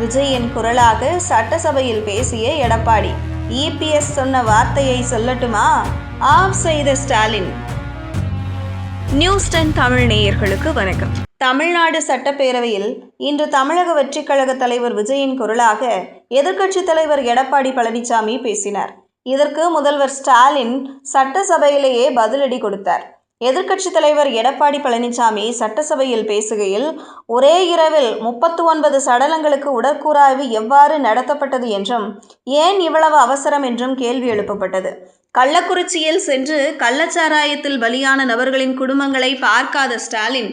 விஜயின் குரலாக சட்டசபையில் பேசிய எடப்பாடி. இபிஎஸ் சொன்ன வார்த்தையை சொல்லட்டுமா? ஆஃப் செய்த ஸ்டாலின். நியூஸ் டென் தமிழ் நேயர்களுக்கு வணக்கம். தமிழ்நாடு சட்டப்பேரவையில் இன்று தமிழக வெற்றிக் கழக தலைவர் விஜயின் குரலாக எதிர்க்கட்சித் தலைவர் எடப்பாடி பழனிசாமி பேசினார். இதற்கு முதல்வர் ஸ்டாலின் சட்டசபையிலேயே பதிலடி கொடுத்தார். எதிர்க்கட்சித் தலைவர் எடப்பாடி பழனிசாமி சட்டசபையில் பேசுகையில் ஒரே இரவில் முப்பத்து ஒன்பது சடலங்களுக்கு உடற்கூறாய்வு எவ்வாறு நடத்தப்பட்டது என்றும் ஏன் இவ்வளவு அவசரம் என்றும் கேள்வி எழுப்பப்பட்டது. கள்ளக்குறிச்சியில் சென்று கள்ளச்சாராயத்தில் பலியான நபர்களின் குடும்பங்களை பார்க்காத ஸ்டாலின்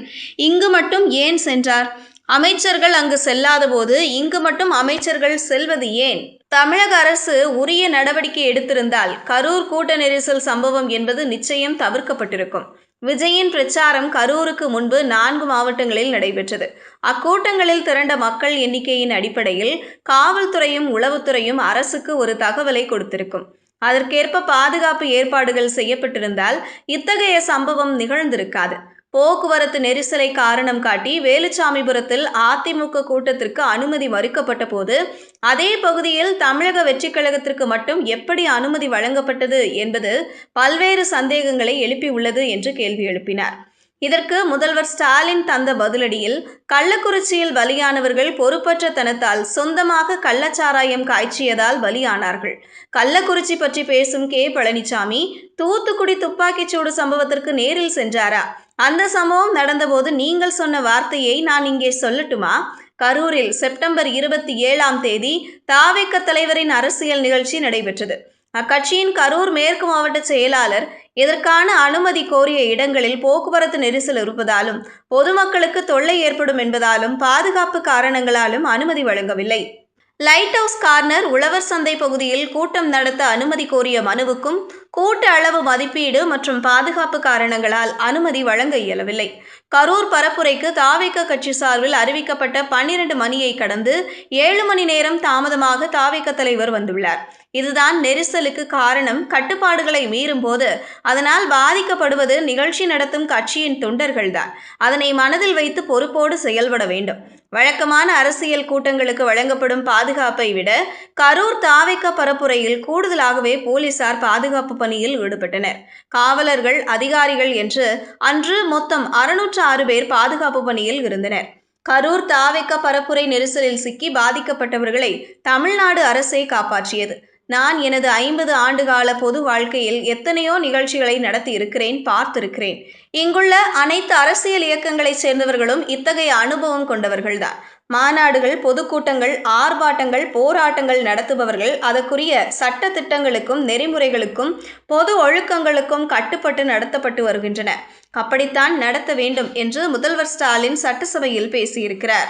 இங்கு மட்டும் ஏன் சென்றார்? அமைச்சர்கள் அங்கு செல்லாத போது இங்கு மட்டும் அமைச்சர்கள் செல்வது ஏன்? தமிழக அரசு உரிய நடவடிக்கை எடுத்திருந்தால் கரூர் கூட்ட நெரிசல் சம்பவம் என்பது நிச்சயம் தவிர்க்கப்பட்டிருக்கும். விஜயின் பிரச்சாரம் கரூருக்கு முன்பு நான்கு மாவட்டங்களில் நடைபெற்றது. அக்கூட்டங்களில் திரண்ட மக்கள் எண்ணிக்கையின் அடிப்படையில் காவல்துறையும் உளவுத்துறையும் அரசுக்கு ஒரு தகவலை கொடுத்திருக்கும். அதற்கேற்ப பாதுகாப்பு ஏற்பாடுகள் செய்யப்பட்டிருந்தால் இத்தகைய சம்பவம் நிகழ்ந்திருக்காது. போக்குவரத்து நெரிசலை காரணம் காட்டி வேலுச்சாமிபுரத்தில் அதிமுக கூட்டத்திற்கு அனுமதி மறுக்கப்பட்ட போது அதே பகுதியில் தமிழக வெற்றிக் கழகத்திற்கு மட்டும் எப்படி அனுமதி வழங்கப்பட்டது என்பது பல்வேறு சந்தேகங்களை எழுப்பியுள்ளது என்று கேள்வி எழுப்பினார். இதற்கு முதல்வர் ஸ்டாலின் தந்த பதிலடியில் கள்ளக்குறிச்சியில் பலியானவர்கள் பொறுப்பற்ற தனத்தால் சொந்தமாக கள்ளச்சாராயம் காய்ச்சியதால் பலியானார்கள். கள்ளக்குறிச்சி பற்றி பேசும் கே. பழனிசாமி தூத்துக்குடி துப்பாக்கிச்சூடு சம்பவத்திற்கு நேரில் சென்றாரா? அந்த சம்பவம் நடந்தபோது நீங்கள் சொன்ன வார்த்தையை நான் இங்கே சொல்லட்டுமா? கரூரில் செப்டம்பர் இருபத்தி ஏழாம் தேதி தாவேக்க தலைவரின் அரசியல் நிகழ்ச்சி நடைபெற்றது. அக்கட்சியின் கரூர் மேற்கு மாவட்ட செயலாளர் இதற்கான அனுமதி கோரிய இடங்களில் போக்குவரத்து நெரிசல் இருப்பதாலும் பொதுமக்களுக்கு தொல்லை ஏற்படும் என்பதாலும் பாதுகாப்பு காரணங்களாலும் அனுமதி வழங்கவில்லை. லைட் ஹவுஸ் கார்னர் உழவர் சந்தை பகுதியில் கூட்டம் நடத்த அனுமதி கோரிய மனுவுக்கும் கூட்ட அளவு மதிப்பீடு மற்றும் பாதுகாப்பு காரணங்களால் அனுமதி வழங்க இயலவில்லை. கரூர் பரப்புரைக்கு தாவேக்க கட்சி சார்பில் அறிவிக்கப்பட்ட பன்னிரண்டு மணியை கடந்து ஏழு மணி நேரம் தாமதமாக தாவேக்க தலைவர் வந்துள்ளார். இதுதான் நெரிசலுக்கு காரணம் கட்டுப்பாடுகளை மீறும் போது அதனால் பாதிக்கப்படுவது நிகழ்ச்சி நடத்தும் கட்சியின் தொண்டர்கள்தான். அதனை மனதில் வைத்து பொறுப்போடு செயல்பட வேண்டும். வழக்கமான அரசியல் கூட்டங்களுக்கு வழங்கப்படும் பாதுகாப்பை விட கரூர் தாவேக்க பரப்புரையில் கூடுதலாகவே போலீசார் பாதுகாப்பு பணியில் ஈடுபட்டனர் காவலர்கள் அதிகாரிகள் என்று அன்று மொத்தம் அறுநூற்று ஆறு பேர் பாதுகாப்பு பணியில் இருந்தனர். கரூர் தாவைக்க பரப்புரை நெரிசலில் சிக்கி பாதிக்கப்பட்டவர்களை தமிழ்நாடு அரசே காப்பாற்றியது. நான் எனது ஐம்பது ஆண்டுகால பொது வாழ்க்கையில் எத்தனையோ நிகழ்ச்சிகளை நடத்தி இருக்கிறேன் பார்த்திருக்கிறேன். இங்குள்ள அனைத்து அரசியல் இயக்கங்களைச் சேர்ந்தவர்களும் இத்தகைய அனுபவம் கொண்டவர்கள்தான். மாநாடுகள் பொதுக்கூட்டங்கள் ஆர்ப்பாட்டங்கள் போராட்டங்கள் நடத்துபவர்கள் அதற்குரிய சட்ட திட்டங்களுக்கும் நெறிமுறைகளுக்கும் பொது ஒழுக்கங்களுக்கும் கட்டுப்பட்டு நடத்தப்பட்டு வருகின்றன. அப்படித்தான் நடத்த வேண்டும் என்று முதல்வர் ஸ்டாலின் சட்டசபையில் பேசியிருக்கிறார்.